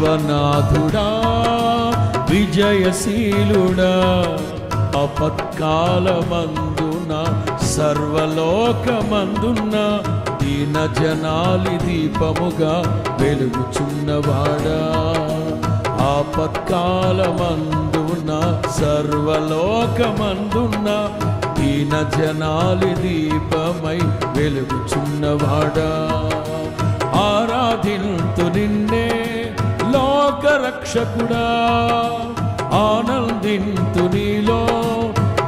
విశ్వనాథుడా విజయశీలుడా అపత్కాలమందున సర్వలోకమందున్న దీన జనాలి దీపముగా వెలుగుచున్నవాడా. ఆపత్కాలమందున సర్వలోకమందున్న దీన జనాలి దీపమై వెలుగుచున్నవాడా. ఆరాధింతు నిన్నే రక్షకుడా ఆనందింతు నీలో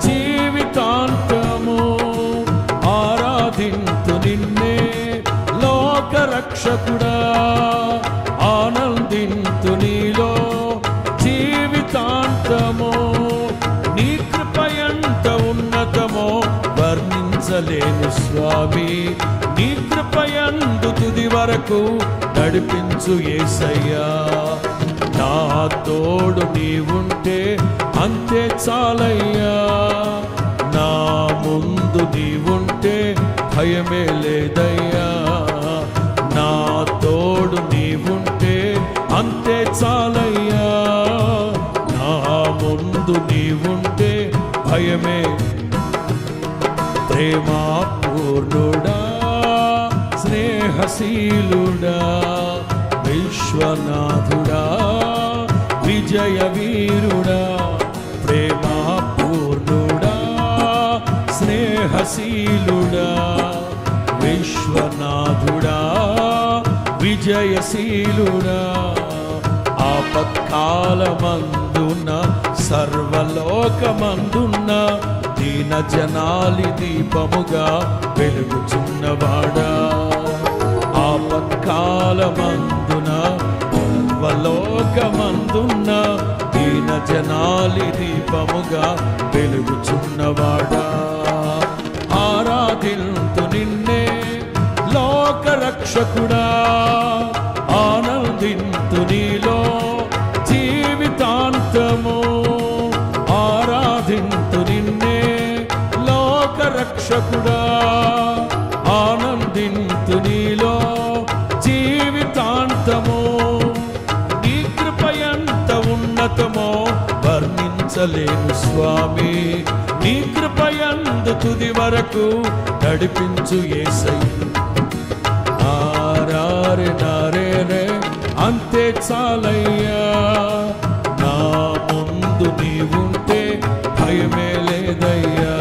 జీవితాంతము. ఆరాధింతు నిన్నే లోకరక్షకుడా ఆనందింతు నీలో జీవితాంతము. నీ కృప ఎంత ఉన్నతమో వర్ణించలేను స్వామి. నీ కృపయందు తుది వరకు నడిపించు ఏసయ్యా. నా తోడు నీవుంటే అంతే చాలయ్యా. నా ముందు నీవుంటే భయమే లేదయ్యా. నా తోడు నీవుంటే అంతే చాలయ్యా. నా ముందు నీవుంటే భయమే. ప్రేమా పూర్ణుడా స్నేహశీలుడా. విశ్వనాథుడా విజయ వీరుడా ప్రేమాపూర్ణుడా స్నేహశీలుడా. విశ్వనాథుడా విజయశీలుడా ఆపత్కాలమందున సర్వలోకమందున్న దీన జనాలి దీపముగా వెలుగుచున్నవాడా. ఆపత్కాలమందు లోకమందున్న దీన జనాలి దీపముగా వెలుగుచున్నవాడా. ఆరాధింతు నిన్నే లోకరక్షకుడా. రక్షకుడా నీలో వర్ణించలేను స్వామి. నీ కృపయందు తుది వరకు నడిపించు ఏసై ఆరారే నారే రే అంతే చాలయ్యా. నా ముందు నీవుంటే భయమే లేదయ్యా.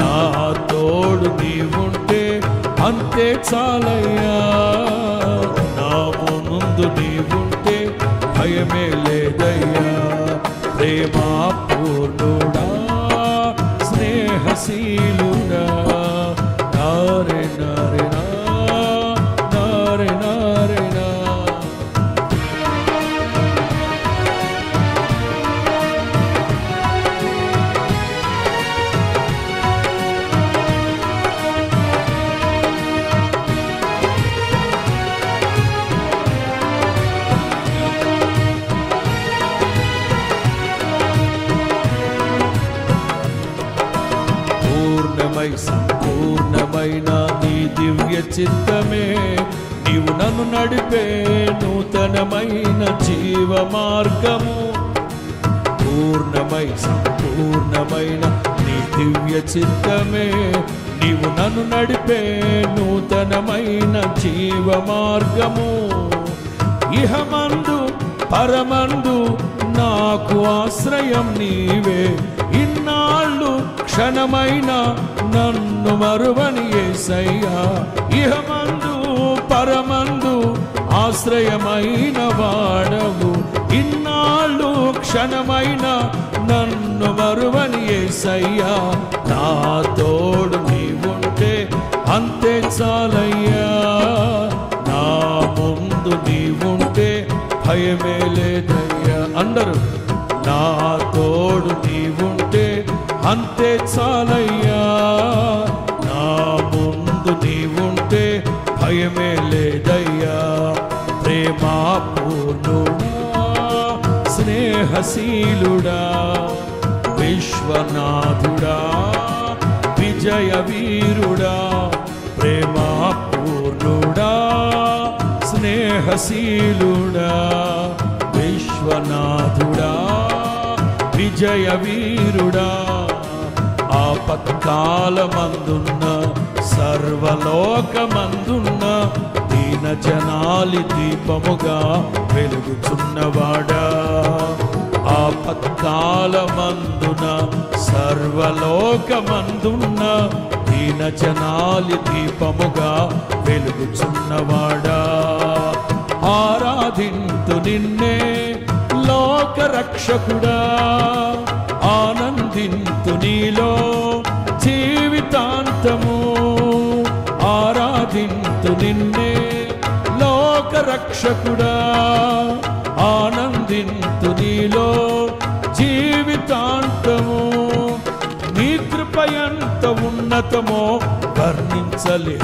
నా తోడు నీవుంటే అంతే చాలయ్యా. పూర్ణమై సంపూర్ణమైన నీ దివ్య చిత్తమే. నీవు నన్ను నడిపే నూతనమైన జీవ మార్గము పూర్ణమై సంపూర్ణమైన నీ దివ్య చిత్తమే. నీవు నన్ను నడిపే నూతనమైన జీవ మార్గము ఇహమందు పరమందు నాకు ఆశ్రయం నీవే. ఇన్నాళ్ళు క్షణమైన నన్ను మరువని ఏసయ్యా ఇహమందు పరమందు ఆశ్రయమైన వాడవు. ఇన్నాళ్ళు క్షణమైన నన్ను మరువని ఏసయ్యా నా తోడు నీవుంటే అంతే చాలయ్యా. నా ముందు నీవుంటే భయమే లేదయ్యా. అందరూ నా స్నేహశీలుడా విశ్వనాథుడా విజయ వీరుడా ప్రేమాపూర్ణుడా స్నేహశీలుడా విశ్వనాథుడా విజయ వీరుడా ఆపత్కాలమందున్న సర్వలోకమందున్న జనాలి దీపముగా వెలుగుచున్నవాడా. ఆపత్కాలమందున సర్వలోకమందున్న దీన జనాలి దీపముగా వెలుగుచున్నవాడా. ఆరాధింతు నిన్నే లోక రక్షకుడా రక్షకుడా ఆనందింతు నీలో జీవితాంతము. నీ కృప ఎంత ఉన్నతమో వర్ణించలే.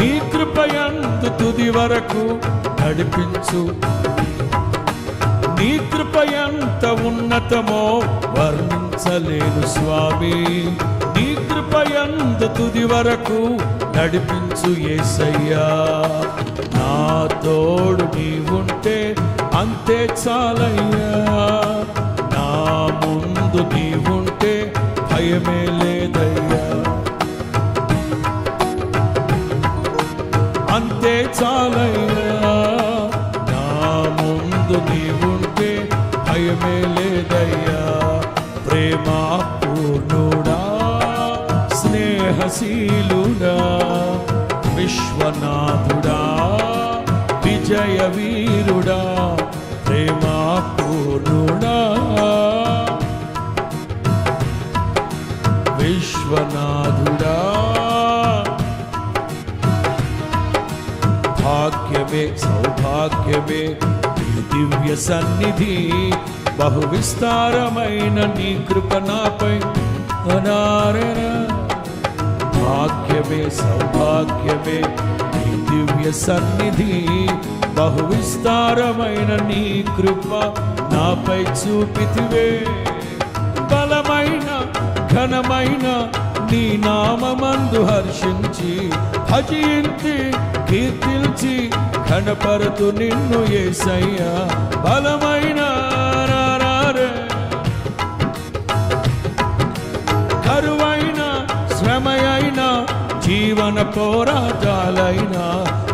నీ తుది వరకు నడిపించు. నీ కృపయంత ఉన్నతమో వర్ణించలేను స్వామి. నీ తుది వరకు నడిపించు ఏసయ్యా. నా తోడు నీవుంటే అంతే చాలయ్యా. నా ముందు నీవుంటే భయమే లేదయ్యా. అంతే చాలయ్యా. నా ముందు నీవుంటే భయమే లేదయ్యా. ప్రేమా పూర్ణుడా స్నేహశీలుడా విశ్వనాథుడా. జయ వీరుడా ప్రేమా పూర్ణుడా విశ్వనాథుడా. భాగ్యమే సౌభాగ్యమే దివ్య సన్నిధి బహు విస్తారమైన నీ కృప నాపై అనారణ భాగ్యమే సౌభాగ్యమే దివ్య సన్నిధి బహు విస్తారమైన నీ కృప నాపై చూపితివే. బలమైన ఘనమైన నీ నామందు హర్షించి భజించి కీర్తించి ఘనపరతు నిన్ను ఏసయ్యా. బలమైన కరువైన శ్రమయైన జీవన పోరాటాలైన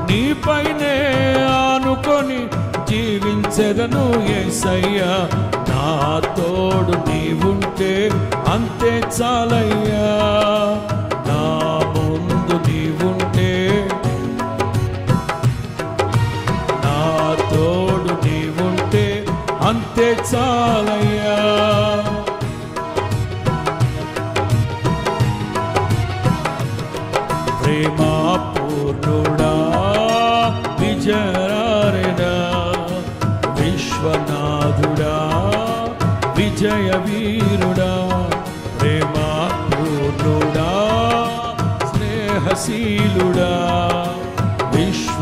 నీపైనే ఆ జీవించెదను ఏసయ్యా. నా తోడు నీవుంటే అంతే చాలయ్యా. నా ముందు నీవుంటే నా తోడు నీవుంటే అంతే చాలయ్యా. ప్రేమా పూర్ణుడా విజయ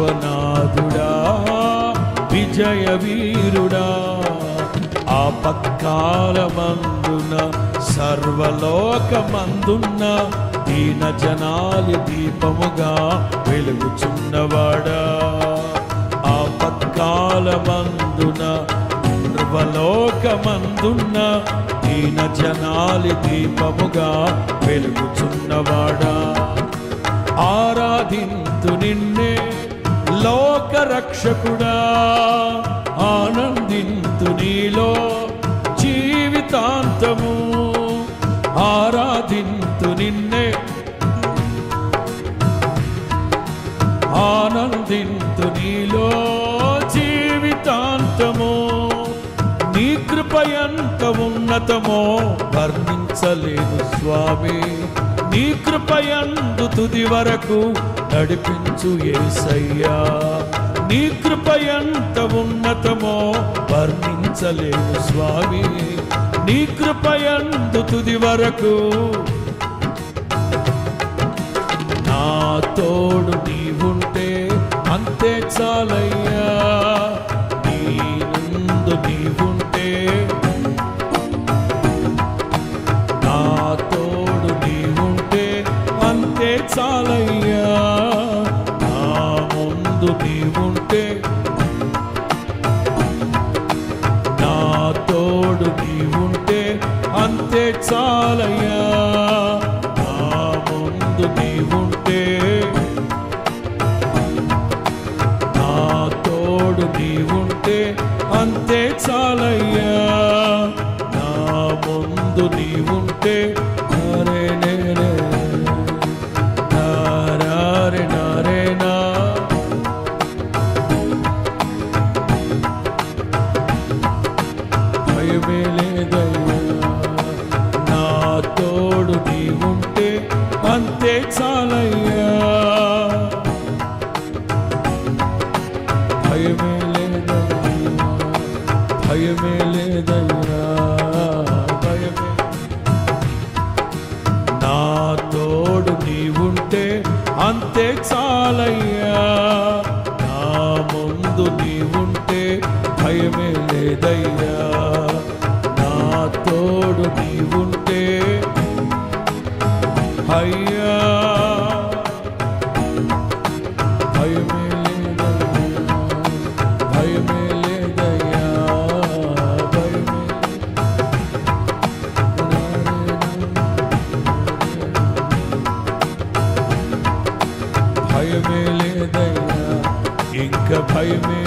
విశ్వనాథుడా విజయ వీరుడా ఆపత్కాలమందున సర్వలోకమందున్న దీన జనాలి దీపముగా వెలుగుచున్నవాడా. ఆపత్కాలమందున సర్వలోకమందున్న దీన జనాలి దీపముగా వెలుగుచున్నవాడా. ఆరాధింతు నిన్నే లోక రక్షకుడా ఆనందింతు నీలో జీవితాంతము ఆరాధింతు నిన్నే. ఆనందింతు నీలో జీవితాంతము నీ కృప ఎంత ఉన్నతమో వర్ణించలేదు స్వామి. నీ కృపయందు తుది వరకు నడిపించు ఏసయ్యా. నీ కృప ఎంత ఉన్నతమో వర్ణించలేను స్వామి. నీ కృపయందు తుది వరకు నా తోడు నీవుంటే అంతే చాలయ్యా. నీ ముందు నీవు భయమే లేదయ్యా నా తోడు నీవుంటే అంతే చాలయ్యా. భయమే లేదయ్యా భయమే లేదయ్యా భయమే. నా తోడు అంతే చాలయ్యా. నా ముందు భయమే లేదయ్యా. భయమే లేదయ్యా ఇంక భయమే